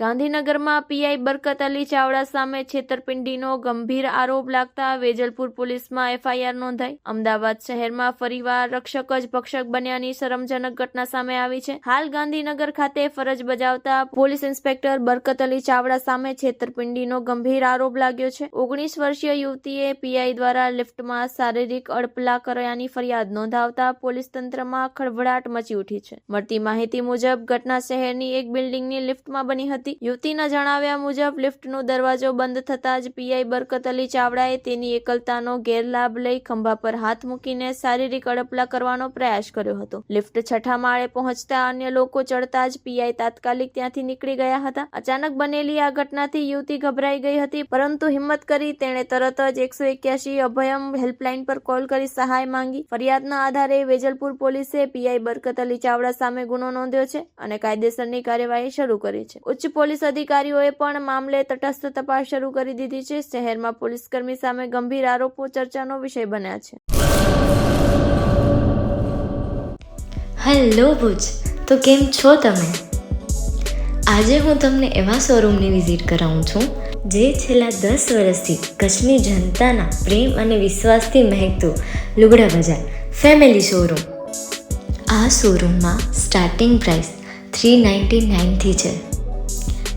ગાંધીનગરમાં પીઆઈ બરકત અલી ચાવડા સામે છેતરપિંડીનો ગંભીર આરોપ લાગતા વેજલપુર પોલીસમાં એફઆઈઆર નોંધાઈ. અમદાવાદ શહેરમાં ફરીવાર રક્ષક જ ભક્ષક બન્યાની શરમજનક ઘટના સામે આવી છે. હાલ ગાંધીનગર ખાતે ફરજ બજાવતા પોલીસ ઇન્સ્પેક્ટર બરકત અલી ચાવડા સામે છેતરપિંડીનો ગંભીર આરોપ લાગ્યો છે. ઓગણીસ વર્ષીય યુવતીએ પીઆઈ દ્વારા લિફ્ટમાં શારીરિક અડપલા કર્યાની ફરિયાદ નોંધાવતા પોલીસ તંત્રમાં ખળભળાટ મચી ઉઠી છે. મળતી માહિતી મુજબ, ઘટના શહેરની એક બિલ્ડિંગની લિફ્ટમાં બની હતી. યુવતીના જણાવ્યા મુજબ, લિફ્ટનો દરવાજો બંધ થતાં જ પીઆઈ બરકત અલી ચાવડાએ તેની એકલતાનો ગેરલાભ લઈ ખંભા પર હાથ મૂકીને શારીરિક અડપલા કરવાનો પ્રયાસ કર્યો હતો. લિફ્ટ છઠ્ઠા માળે પહોંચતા અન્ય લોકો ચડતા જ પીઆઈ તાત્કાલિક ત્યાંથી નીકળી ગયા હતા. અચાનક બનેલી આ ઘટનાથી યુવતી ગભરાઈ ગઈ હતી, પરંતુ હિંમત કરી તેણે તરત જ એકસો એક્યાસી અભયમ હેલ્પલાઇન પર કોલ કરી સહાય માંગી. ફરિયાદના આધારે વેજલપુર પોલીસે પીઆઈ બરકત અલી ચાવડા સામે ગુનો નોંધ્યો છે અને કાયદેસરની કાર્યવાહી શરૂ કરી છે. ઉચ્ચ પોલીસ અધિકારીઓએ પણ મામલે તટસ્થ તપાસ શરૂ કરી દીધી છે. શહેરમાં પોલીસકર્મી સામે ગંભીર આરોપો, ચર્ચાનો વિષય બન્યા છે. હેલો ભુજ, તો કેમ છો તમે? આજે હું તમને એવા શોરૂમની વિઝિટ કરાવું છું, જે છેલ્લા દસ વર્ષથી કચ્છની જનતાના પ્રેમ અને વિશ્વાસથી મહેકતું લુગડા બજાર ફેમિલી શોરૂમ. આ શોરૂમમાં સ્ટાર્ટિંગ પ્રાઇસ થ્રી નાઇન્ટી નાઇનથી છે.